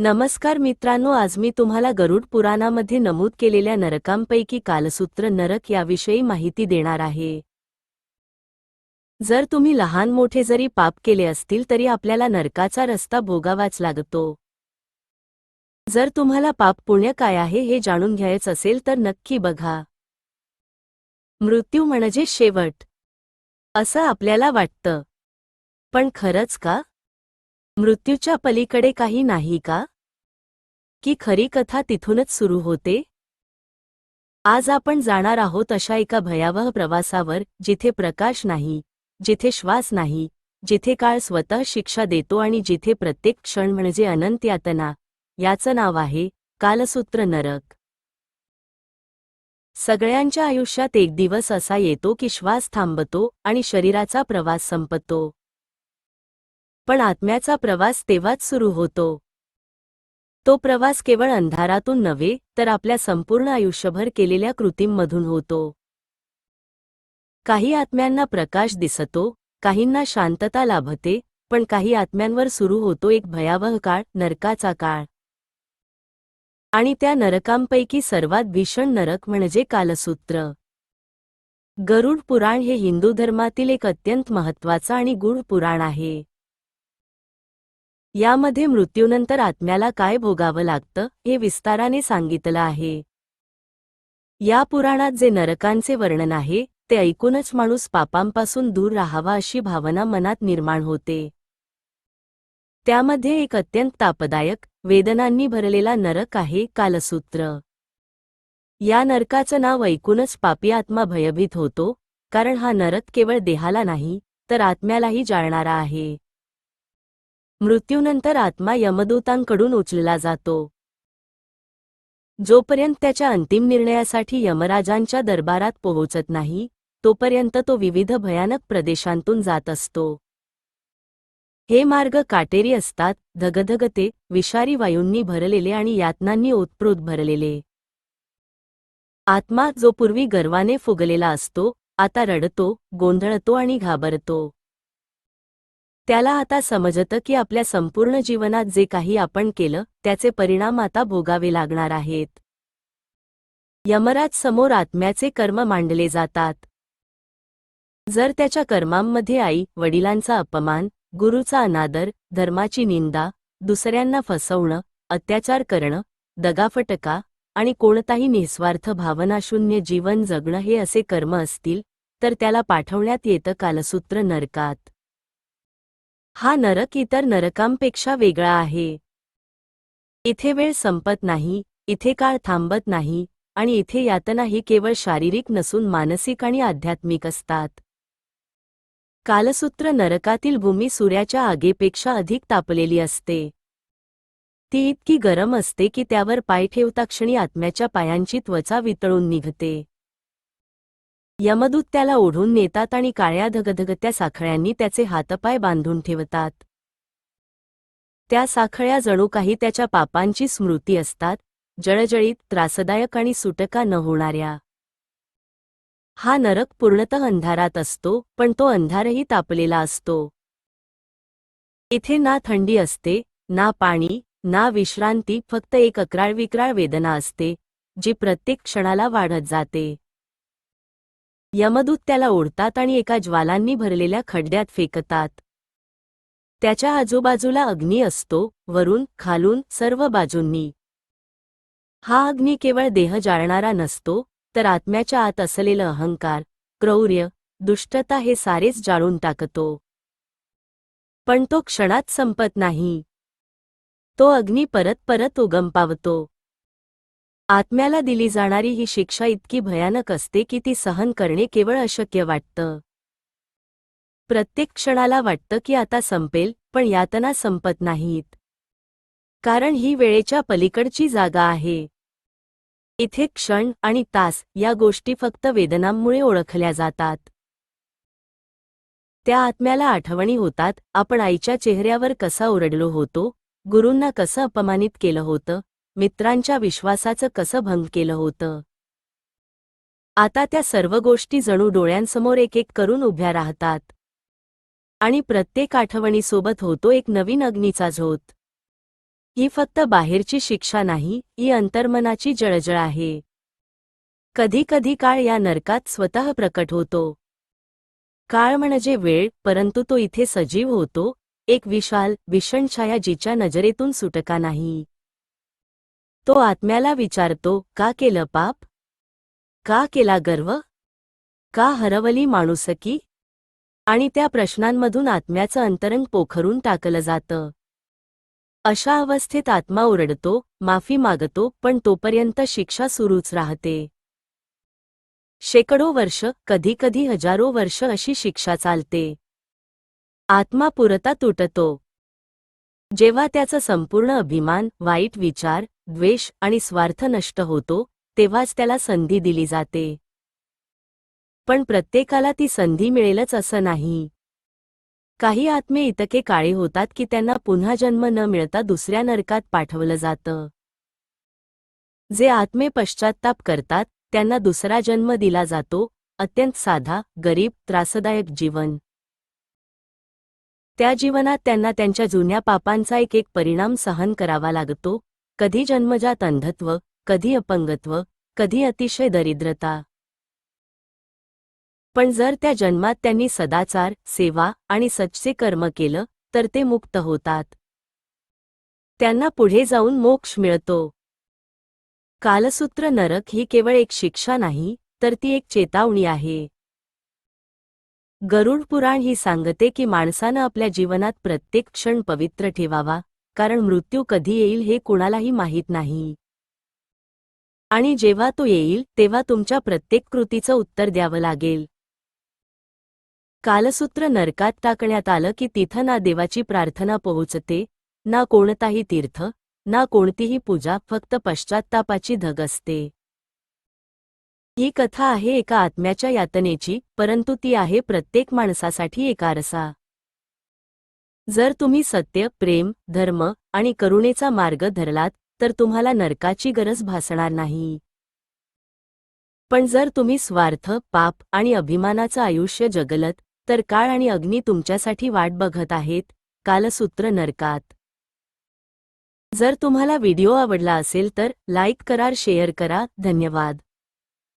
नमस्कार मित्रांनो आज मी तुम्हाला गरुड पुराणामध्ये नमूद केलेल्या नरकांपैकी कालसूत्र नरक याविषयी माहिती देणार आहे. जर तुम्ही लहान मोठे जरी पाप केले असतील तरी आपल्याला नरकाचा रस्ता भोगावाच लागतो. जर तुम्हाला पाप पुण्य काय आहे हे जाणून घ्यायचं असेल तर नक्की बघा. मृत्यू म्हणजे शेवट. असं आपल्याला वाटतं. पण खरंच का? मृत्यूच्या पलीकडे काही नाही का? की खरी कथा तिथूनच सुरू होते? आज आपण जाणार आहोत अशा एका भयावह प्रवासावर जिथे प्रकाश नाही जिथे श्वास नाही जिथे काळ स्वतः शिक्षा देतो आणि जिथे प्रत्येक क्षण म्हणजे अनंत यातना याचं नाव आहे कालसूत्र नरक. सगळ्यांच्या आयुष्यात एक दिवस असा येतो की श्वास थांबतो आणि शरीराचा प्रवास संपतो. पण आत्म्याचा प्रवास तेव्हाच सुरू होतो. तो प्रवास केवळ अंधारातून नव्हे तर आपल्या संपूर्ण आयुष्यभर केलेल्या कृतींमधून होतो. काही आत्म्यांना प्रकाश दिसतो काहींना शांतता लाभते पण काही आत्म्यांवर सुरू होतो एक भयावह काळ नरकाचा काळ. आणि त्या नरकांपैकी सर्वात भीषण नरक म्हणजे कालसूत्र. गरुड पुराण हे हिंदू धर्मातील एक अत्यंत महत्त्वाचं आणि गूढ पुराण आहे. यामध्ये मृत्यूनंतर आत्म्याला काय भोगावं लागतं हे विस्ताराने सांगितलं आहे. या पुराणात जे नरकांचे वर्णन आहे ते ऐकूनच माणूस पापांपासून दूर राहावा अशी भावना मनात निर्माण होते. त्यामध्ये एक अत्यंत तापदायक वेदनांनी भरलेला नरक आहे कालसूत्र. या नरकाचं नाव ऐकूनच पापी आत्मा भयभीत होतो कारण हा नरक केवळ देहाला नाही तर आत्म्यालाही जाळणारा आहे. मृत्यूनंतर आत्मा यमदूतांकडून उचलला जातो. जोपर्यंत त्याच्या अंतिम निर्णयासाठी यमराजांच्या दरबारात पोहोचत नाही तोपर्यंत तो विविध भयानक प्रदेशांतून जात असतो. हे मार्ग काटेरी असतात धगधगते विषारी वायूंनी भरलेले आणि यातनांनी ओतप्रोत भरलेले. आत्मा जो पूर्वी गर्वाने फुगलेला असतो आता रडतो गोंधळतो आणि घाबरतो. त्याला आता समजतं की आपल्या संपूर्ण जीवनात जे काही आपण केलं त्याचे परिणाम आता भोगावे लागणार आहेत. यमराज समोर आत्म्याचे कर्म मांडले जातात. जर त्याच्या कर्मांमध्ये आई वडिलांचा अपमान गुरुचा अनादर धर्माची निंदा दुसऱ्यांना फसवणं अत्याचार करणं दगाफटका आणि कोणताही निस्वार्थ भावनाशून्य जीवन जगणं हे असे कर्म असतील तर त्याला पाठवण्यात येतं कालसूत्र नरकात. हा नरक इतर नरकांपेक्षा वेगळा आहे. इथे वेळ संपत नाही इथे काळ थांबत नाही आणि इथे यातना ही केवळ शारीरिक नसून मानसिक आणि आध्यात्मिक असतात. कालसूत्र नरकातील भूमी सूर्याच्या आगेपेक्षा अधिक तापलेली असते. ती इतकी गरम असते की त्यावर पाय ठेवताक्षणी आत्म्याच्या पायांची त्वचा वितळून निघते. यमदूत त्याला ओढून नेतात आणि काळ्या धगधगत्या साखळ्यांनी त्याचे हातपाय बांधून ठेवतात. त्या साखळ्या जणू काही त्याच्या पापांची स्मृती असतात जळजळीत त्रासदायक आणि सुटका न होणाऱ्या. हा नरक पूर्णतः अंधारात असतो पण तो अंधारही तापलेला असतो. इथे ना थंडी असते ना पाणी ना विश्रांती फक्त एक अकराळ विक्राळ वेदना असते जी प्रत्येक क्षणाला वाढत जाते. यमदूत त्याला ओढतात आणि एका ज्वालांनी भरलेल्या खड्ड्यात फेकतात. त्याच्या आजूबाजूला अग्नी असतो वरून खालून सर्व बाजूंनी. हा अग्नी केवळ देह जाळणारा नसतो तर आत्म्याच्या आत असलेलं अहंकार क्रौर्य दुष्टता हे सारेच जाळून टाकतो. पण तो क्षणात संपत नाही. तो अग्नी परत परत उगम पावतो. आत्म्याला दिली जाणारी ही शिक्षा इतकी भयानक असते की ती सहन करणे केवळ अशक्य वाटतं. प्रत्येक क्षणाला वाटतं की आता संपेल पण यातना संपत नाहीत. कारण ही वेळेच्या पलीकडची जागा आहे. इथे क्षण आणि तास या गोष्टी फक्त वेदनांमुळे ओळखल्या जातात. त्या आत्म्याला आठवणी होतात आपण आईच्या चेहऱ्यावर कसा ओरडलो होतो गुरूंना कसं अपमानित केलं होतं मित्रांच्या विश्वासाचं कसं भंग केलं होतं? आता त्या सर्व गोष्टी जणू डोळ्यांसमोर एक एक करून उभ्या राहतात. आणि प्रत्येक आठवणीसोबत होतो एक नवीन अग्नीचा झोत. ही फक्त बाहेरची शिक्षा नाही ही अंतर्मनाची जळजळ आहे. कधी कधी काळ या नरकात स्वतः प्रकट होतो. काळ म्हणजे वेळ परंतु तो इथे सजीव होतो एक विशाल भीषण छाया जिच्या नजरेतून सुटका नाही. तो आत्म्याला विचारतो का केलं पाप? का केला गर्व? का हरवली माणुसकी? आणि त्या प्रश्नांमधून आत्म्याचं अंतरंग पोखरून टाकलं जातं. अशा अवस्थेत आत्मा ओरडतो माफी मागतो पण तोपर्यंत शिक्षा सुरूच राहते. शेकडो वर्ष कधीकधी हजारो वर्ष अशी शिक्षा चालते. आत्मा पुरता तुटतो. जेव्हा त्याचा संपूर्ण अभिमान वाईट विचार द्वेष आणि स्वार्थ नष्ट होतो तेव्हाच त्याला संधी दिली जाते. पण प्रत्येकाला ती संधी मिळेलच असं नाही. काही आत्मे इतके काळे होतात की त्यांना पुन्हा जन्म न मिळता दुसऱ्या नरकात पाठवलं जातं. जे आत्मे पश्चात्ताप करतात त्यांना दुसरा जन्म दिला जातो अत्यंत साधा गरीब त्रासदायक जीवन. त्या जीवनात त्यांना त्यांच्या जुन्या पापांचा एक एक परिणाम सहन करावा लागतो. कधी जन्मजात अंधत्व कधी अपंगत्व कधी अतिशय दरिद्रता. पण जर त्या जन्मात त्यांनी सदाचार सेवा आणि सच्चे कर्म केलं तर ते मुक्त होतात. त्यांना पुढे जाऊन मोक्ष मिळतो. कालसूत्र नरक ही केवळ एक शिक्षा नाही तर ती एक चेतावणी आहे. गरुड पुराण ही सांगते की माणसानं आपल्या जीवनात प्रत्येक क्षण पवित्र ठेवावा कारण मृत्यू कधी येईल हे कुणालाही माहीत नाही. आणि जेव्हा तो येईल तेव्हा तुमच्या प्रत्येक कृतीचं उत्तर द्यावं लागेल. कालसूत्र नरकात टाकण्यात आलं की तिथं ना देवाची प्रार्थना पोहोचते ना कोणताही तीर्थ ना कोणतीही पूजा फक्त पश्चात्तापाची धग असते. ही कथा आहे एका आत्म्याच्या यातनेची परंतु ती आहे प्रत्येक माणसासाठी एक आरसा. जर तुम्ही सत्य प्रेम धर्म आणि करुणेचा मार्ग धरलात तर तुम्हाला नरकाची गरज भासणार नाही. पण जर तुम्ही स्वार्थ पाप आणि अभिमानाचं आयुष्य जगलत तर काळ आणि अग्नी तुमच्यासाठी वाट बघत आहेत कालसूत्र नरकात. जर तुम्हाला व्हिडिओ आवडला असेल तर लाईक करा शेअर करा धन्यवाद.